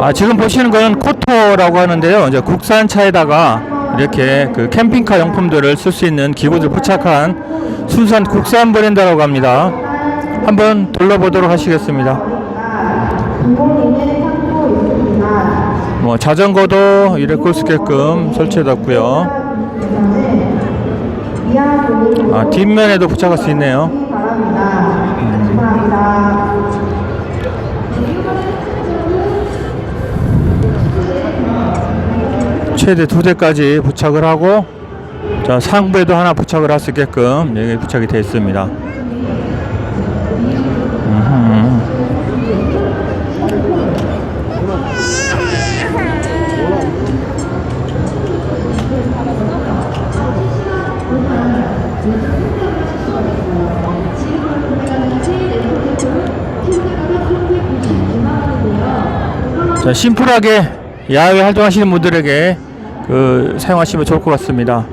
아, 지금 보시는 거는 코터라고 하는데요. 이제 국산 차에다가 이렇게 그 캠핑카 용품들을 쓸 수 있는 기구들 부착한 순수한 국산 브랜드라고 합니다. 한번 둘러보도록 하시겠습니다. 뭐 자전거도 이렇게 끌수 있게끔 설치해놨고요. 아, 뒷면에도 부착할 수 있네요. 최대 두 대까지 부착을 하고 자 상부에도 하나 부착을 할 수 있게끔 여기 부착이 되어 있습니다. 자 심플하게 야외 활동하시는 분들에게 그 사용하시면 좋을 것 같습니다.